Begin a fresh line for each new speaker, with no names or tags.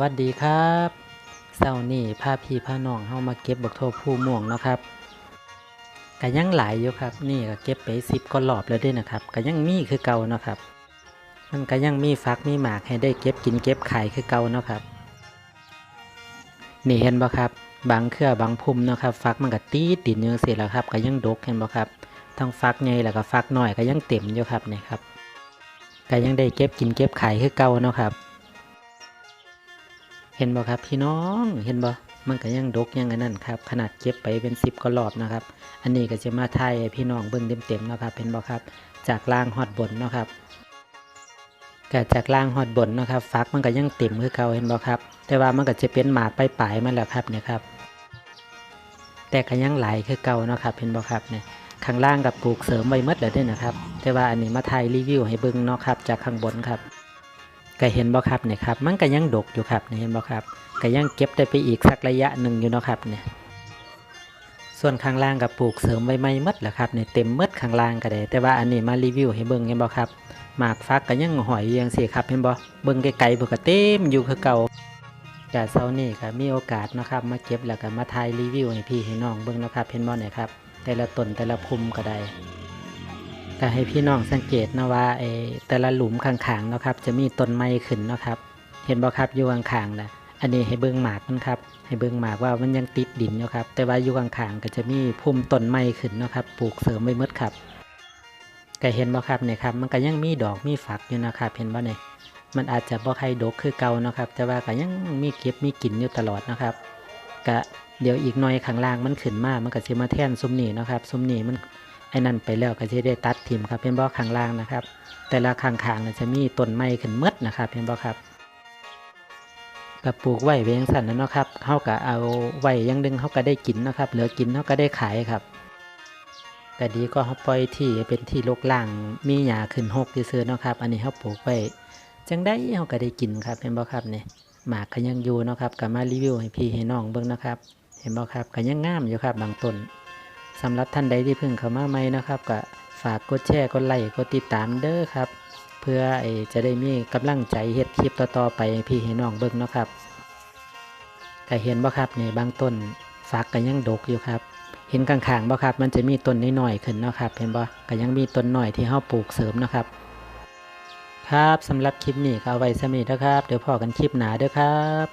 วัสดีครับเช้านี้พาพี่พาน้องเฮามาเก็บบักโทผู้ม่วงเนาะครับก็ยังหลายอยู่ครับ นี่ก็เก็บไป10ก็รอบแล้วด้วยนะครับก็ยังมีคือเก่าเนาะครับ มันก็ยังมีฟักมีหมากให้ได้เก็บกินเก็บขายคือเก่าเนาะครับ นี่เห็นบ่ครับ บางเครือบางพุ่มเนาะครับฟักมันก็ตีดดินอยู่จังซี่แล้วครับก็ยังดกเห็นบ่ครับทั้งฟักใหญ่แล้วก็ฟักน้อยก็ยังเต็มอยู่ครับนี่ครับก็ยังได้เก็บกินเก็บขายคือเก่าเนาะครับ เห็นบ่ครับพี่น้องเห็นบ่มันก็ยังดกยังอันนั้นครับ ขนาดเก็บไปเป็นสิบก็รอบนะครับ อันนี้ก็จะมาถ่ายพี่น้องเบิ่งเต็มๆเนาะครับเห็นบ่ครับ จากล่างฮอดบนเนาะครับก็จากล่างฮอดบนนะครับฟักมันก็ยังเต็มคือเก่าเห็นบ่ครับ แต่ว่ามันก็จะเป็นหมากปลายๆมันแหละครับเนี่ยครับแต่ก็ยังไหลคือเก่าเนาะครับเห็นบ่ครับเนี่ยข้างล่างกับปลูกเสริมไว้มดแล้วด้วยนะครับ แต่ว่าอันนี้มาถ่ายรีวิวให้เบิ่งเนาะครับ จากข้างบนครับ ก็เห็นบ่ครับเนี่ยครับมันก็ยังดกอยู่ครับเห็นบ่ครับก็ยังเก็บได้ไปอีกสักระยะหนึ่งอยู่นะครับเนี่ยส่วนข้างล่างกับปลูกเสริมไว้ไม่หมดแหละครับเนี่ยเต็มหมดข้างล่างก็ได้ แต่ว่าอันนี้มารีวิวให้เบิ่งเห็นบ่ครับหมากฟักก็ยังหอยยังสิครับเห็นบ่เบิ่งไกลๆเพิ่นก็เต็มอยู่คือเก่าจากเช้านี้ก็มีโอกาสนะครับมาเก็บแล้วก็มาถ่ายรีวิวให้พี่ให้น้องเบิ่งนะครับเห็นบ่เนี่ยครับแต่ละต้นแต่ละภูมิก็ได้ ก็ให้พี่น้องสังเกตนะว่าไอ้แต่ละหลุมข้างๆเนาะครับ จะมีต้นไม้ขึ้นเนาะครับ เห็นบ่ครับอยู่ข้างๆนะอันนี้ให้เบิ่งหมากมันครับให้เบิ่งหมากว่ามันยังติดดินอยู่ครับ แต่ว่าอยู่ข้างๆก็จะมีพุ่มต้นไม้ขึ้นเนาะครับ ปลูกเสริมไว้หมดครับก็เห็นบ่ครับเนี่ยครับ มันก็ยังมีดอกมีฝักอยู่นะครับเห็นบ่เนี่ยมันอาจจะบ่ใครดกคือเก่าเนาะครับ แต่ว่าก็ยังมีเก็บมีกินอยู่ตลอดนะครับก็เดี๋ยวอีกหน่อยข้างล่างมันขึ้นมามันก็สิมาแทนซุ้มนี่เนาะครับซุ้มนี่มัน ไอ้นั่นไปแล้วก็จะได้ตัดทิมครับเป็นบ่อข้างล่างนะครับ แต่ละข้างๆนะจะมีต้นไม้ขึ้นหมดนะครับเป็นบ่ครับกับปลูกไว้เวียงสันนะเนาะครับเฮาก็เอาไว้ยังดึงเฮาก็ได้กินนะครับ เหลือกินเฮาก็ได้ขายครับแต่ดีก็เฮาปล่อยที่เป็นที่รกล่างมีหญ้าขึ้นหกซื่อๆเนาะครับ อันนี้เฮาปลูกไว้จังได้เฮาก็ได้กินครับเป็นบ่ครับเนี่ยหมากก็ยังอยู่เนาะครับก็มารีวิวให้พี่ให้น้องเบิ่งนะครับ เห็นบ่ครับก็ยังงามอยู่ครับบางต้น สำหรับท่านใดที่เพิ่งเข้ามาใหม่นะครับก็ฝากกดแชร์กดไลค์กดติดตามเด้อครับ เพื่อไอจะได้มีกำลังใจเฮ็ดคลิปต่อๆไปพี่ให้น้องเบิ่งนะครับก็เห็นบ่ครับในบางต้นฝักก็ยังดกอยู่ครับ เห็นข้างๆบ่ครับ มันจะมีต้นน้อยๆขึ้นนะครับเห็นบ่ก็ยังมีต้นหน้อยที่เฮาปลูกเสริมนะครับ ครับสำหรับคลิปนี้ก็เอาไว้สำนี้นะครับ เดี๋ยวพอกันคลิปหนาเด้อครับ